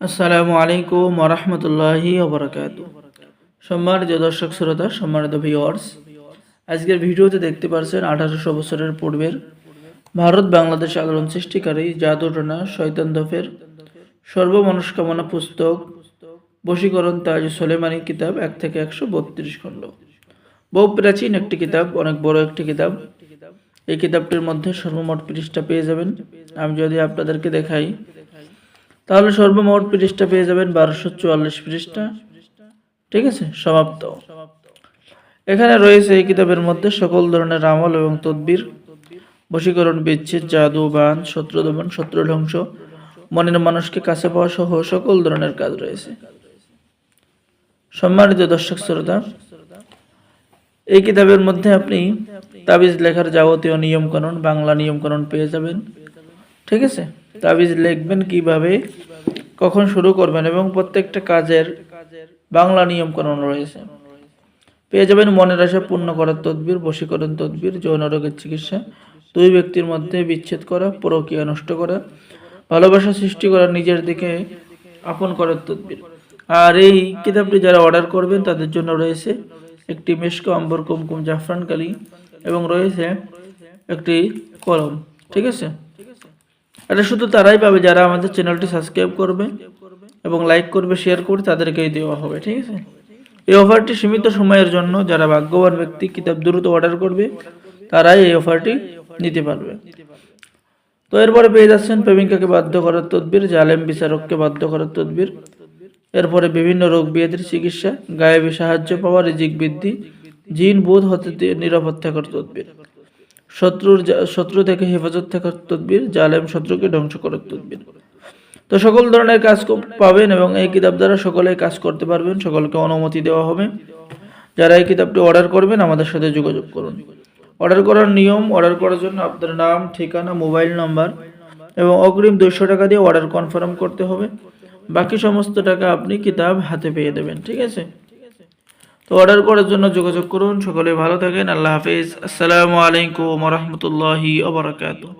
আসসালামু আলাইকুম ওরহমতুল্লাহি ওবরাকাত সম্মানিত দর্শক শ্রোতা, সম্মানিত ভিওয়ার্স আজকের ভিডিওতে দেখতে পারছেন আঠারোশো বছরের পূর্বের ভারত বাংলাদেশ আলোড়ন সৃষ্টিকারী জাদুটনা শয়তান দফের সর্বমনস্কামনা পুস্তক বশীকরণ তাজ সোলেমানি কিতাব এক থেকে একশো বত্রিশ খণ্ড। বহু প্রাচীন একটি কিতাব, অনেক বড় একটি কিতাব। এই কিতাবটির মধ্যে সর্বমোট পৃষ্ঠা পেয়ে যাবেন। আমি যদি আপনাদেরকে দেখাই তাহলে সর্বমোট পৃষ্ঠা পেয়ে যাবেন বারোশো চুয়াল্লিশ পৃষ্ঠা। ঠিক আছে? সমাপ্ত। এখানে রয়েছে এই কিতাবের মধ্যে সকল ধরনের আমল এবং তদ্বির। বশীকরণ, বিচ্ছেদ, জাদু, বান শত্রু দমন শত্রু ধ্বংস মনের মানুষকে কাছে পাওয়া সহ সকল ধরনের কাজ রয়েছে। সম্মানিত দর্শক, শ্রোতা, এই কিতাবের মধ্যে আপনি তাবিজ লেখার যাবতীয় নিয়মকানুন, বাংলা নিয়মকানুন পেয়ে যাবেন। ঠিক আছে? তাবিজ লিখবেন কীভাবে? কখন শুরু করবেন? এবং প্রত্যেকটা কাজের বাংলা নিয়মকানুন রয়েছে। পেয়ে যাবেন মনের আশা পূর্ণ করার তদবির, বশীকরণ তদবির, যৌন রোগের চিকিৎসা। দুই ব্যক্তির মধ্যে বিচ্ছেদ করা প্রক্রিয়া নষ্ট করা, ভালোবাসা সৃষ্টি করা, নিজের দিকে আপন করার তদবির। আর এই কিতাবটি যারা অর্ডার করবেন, তাদের জন্য রয়েছে একটি মেশক অম্বর কুমকুম জাফরান কালি এবং রয়েছে একটি কলম। ঠিক আছে? এটা শুধু তারাই পাবে যারা আমাদের চ্যানেলটি সাবস্ক্রাইব করবে এবং লাইক করবে শেয়ার করবে, তাদেরকেই দেওয়া হবে, ঠিক আছে? এই অফারটি সীমিত সময়ের জন্য যারা ভাগ্যবান ব্যক্তি কিতাব দ্রুত অর্ডার করবে, তারাই এই অফারটি নিতে পারবে। তো এরপরে পেয়ে যাচ্ছেন প্রেমিকাকে বাধ্য করার তদবির, জালেম বিচারককে বাধ্য করার তদবির। এরপরে বিভিন্ন রোগ ব্যাধির চিকিৎসা, গায়েবী সাহায্য পাওয়া, রিজিক বৃদ্ধি, জিন বোধ হতে নিরাপদ থাকার তদবির। শত্রুর শত্রু থেকে হেফাজত থাকার তদবির, জালেম শত্রুকে ধ্বংস করার তদবির। তো সকল ধরনের কাজ পাবেন এবং এই কিতাব দ্বারা সকলে কাজ করতে পারবেন, সকলকে অনুমতি দেওয়া হবে। যারা এই কিতাবটি অর্ডার করবেন, আমাদের সাথে যোগাযোগ করুন। অর্ডার করার নিয়ম, অর্ডার করার জন্য আপনার নাম, ঠিকানা, মোবাইল নাম্বার এবং অগ্রিম দুইশো টাকা দিয়ে অর্ডার কনফার্ম করতে হবে। বাকি সমস্ত টাকা আপনি কিতাব হাতে পেয়ে দেবেন, ঠিক আছে? তো অর্ডার করার জন্য যোগাযোগ করুন। সকলে ভালো থাকেন। আল্লাহ হাফিজ। আসসালামু আলাইকুম রহমতুল্লাহি ওবরাকাতুহ